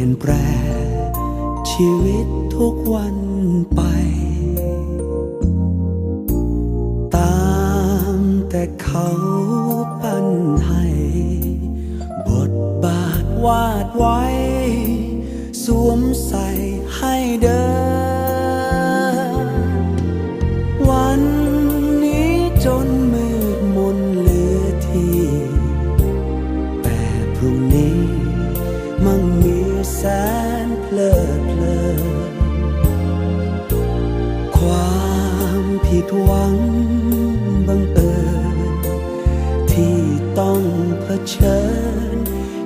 ลี่ยนแปลชีวิตทุกวันไป ตามแต่เขาปั้นให้ บทบาทวาดไว้ สวมใส่ แสนเพลิดเพลินความผิดหวังบังเอิญที่ต้องเผชิญ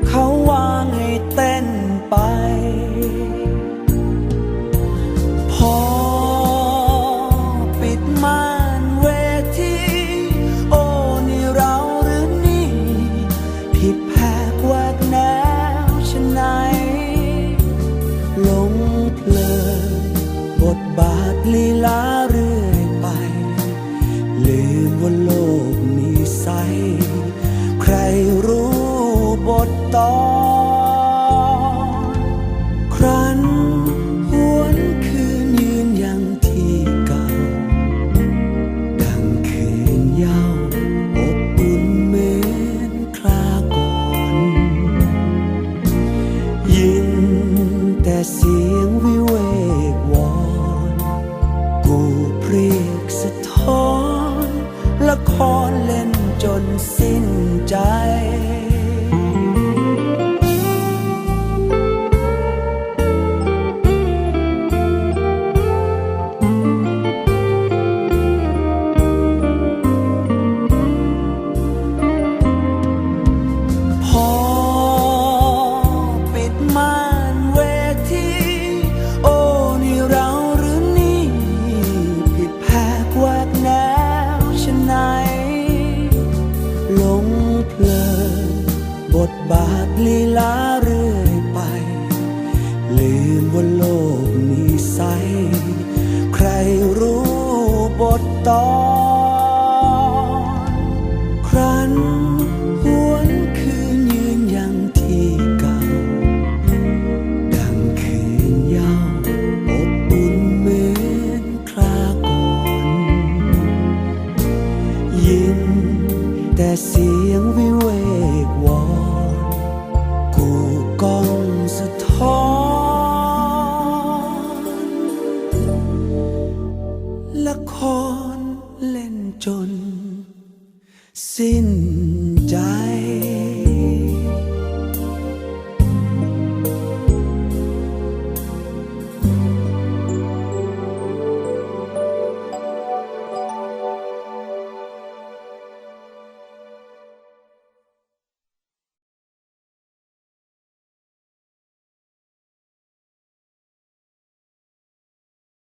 เขาวาง ลีลาเรื่อยไป ลืมว่าโลกนี้ใสใครรู้บทตอน ลีลาเรื่อยไป ลืมว่าโลกนี้ใส ใครรู้บทตอนครั้นหวนคืนยืนยังที่เก่า ดังคืนเย้าอบอุ่นเหมือนคราก่อน ยินแต่เสียงวิเวกวอน เล่นจน สิ้นใจ